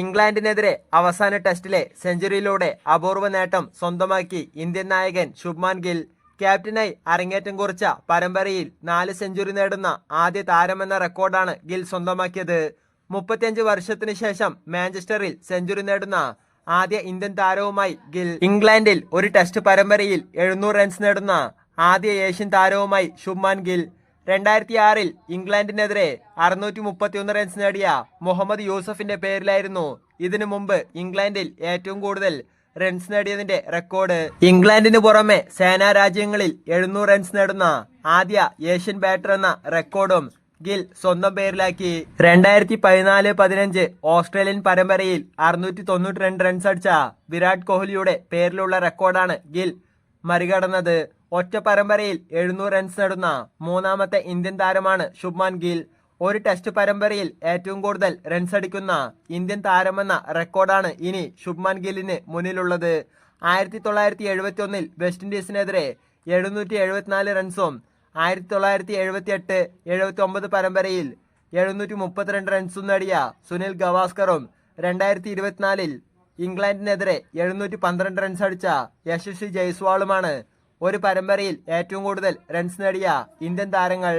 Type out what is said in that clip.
ഇംഗ്ലണ്ടിനെതിരെ അവസാന ടെസ്റ്റിലെ സെഞ്ചുറിയിലൂടെ അപൂർവ നേട്ടം സ്വന്തമാക്കി ഇന്ത്യൻ നായകൻ ശുഭ്മാൻ ഗിൽ. ക്യാപ്റ്റനായി അരങ്ങേറ്റം കുറിച്ച പരമ്പരയിൽ നാല് സെഞ്ചുറി നേടുന്ന ആദ്യ താരമെന്ന റെക്കോർഡാണ് ഗിൽ സ്വന്തമാക്കിയത്. മുപ്പത്തിയഞ്ച് വർഷത്തിനു ശേഷം മാഞ്ചസ്റ്ററിൽ സെഞ്ചുറി നേടുന്ന ആദ്യ ഇന്ത്യൻ താരവുമായി ഗിൽ. ഇംഗ്ലണ്ടിൽ ഒരു ടെസ്റ്റ് പരമ്പരയിൽ എഴുന്നൂറ് റൺസ് നേടുന്ന ആദ്യ ഏഷ്യൻ താരവുമായി ശുഭ്മാൻ ഗിൽ. രണ്ടായിരത്തി ആറിൽ ഇംഗ്ലണ്ടിനെതിരെ അറുന്നൂറ്റി മുപ്പത്തിയൊന്ന് റൺസ് നേടിയ മുഹമ്മദ് യൂസഫിന്റെ പേരിലായിരുന്നു ഇതിനു മുമ്പ് ഇംഗ്ലണ്ടിൽ ഏറ്റവും കൂടുതൽ റൺസ് നേടിയതിന്റെ റെക്കോർഡ് ഇംഗ്ലണ്ടിന് പുറമെ സേനാ രാജ്യങ്ങളിൽ എഴുന്നൂറ് റൺസ് നേടുന്ന ആദ്യ ഏഷ്യൻ ബാറ്റർ എന്ന റെക്കോർഡും ഗിൽ സ്വന്തം പേരിലാക്കി. രണ്ടായിരത്തി പതിനാല് പതിനഞ്ച് ഓസ്ട്രേലിയൻ പരമ്പരയിൽ അറുന്നൂറ്റി തൊണ്ണൂറ്റി രണ്ട് റൺസ് അടിച്ച വിരാട് കോഹ്ലിയുടെ പേരിലുള്ള റെക്കോർഡാണ് ഗിൽ മറികടന്നത്. ഒറ്റ പരമ്പരയിൽ എഴുന്നൂറ് റൺസ് നേടുന്ന മൂന്നാമത്തെ ഇന്ത്യൻ താരമാണ് ശുഭ്മാൻ ഗിൽ. ഒരു ടെസ്റ്റ് പരമ്പരയിൽ ഏറ്റവും കൂടുതൽ റൺസ് അടിക്കുന്ന ഇന്ത്യൻ താരമെന്ന റെക്കോർഡാണ് ഇനി ശുഭ്മാൻ ഗില്ലിന് മുന്നിലുള്ളത്. ആയിരത്തി തൊള്ളായിരത്തി എഴുപത്തി ഒന്നിൽ വെസ്റ്റ് ഇൻഡീസിനെതിരെ എഴുന്നൂറ്റി എഴുപത്തിനാല് റൺസും ആയിരത്തി തൊള്ളായിരത്തി എഴുപത്തി എട്ട് എഴുപത്തി ഒമ്പത് പരമ്പരയിൽ എഴുന്നൂറ്റി മുപ്പത്തിരണ്ട് റൺസും നേടിയ സുനിൽ ഗവാസ്കറും രണ്ടായിരത്തി ഇരുപത്തിനാലിൽ ഇംഗ്ലണ്ടിനെതിരെ എഴുന്നൂറ്റി പന്ത്രണ്ട് റൺസ് അടിച്ച യശസ്വി ജയ്സ്വാളുമാണ് ഒരു പരമ്പരയിൽ ഏറ്റവും കൂടുതൽ റൺസ് നേടിയ ഇന്ത്യൻ താരങ്ങൾ.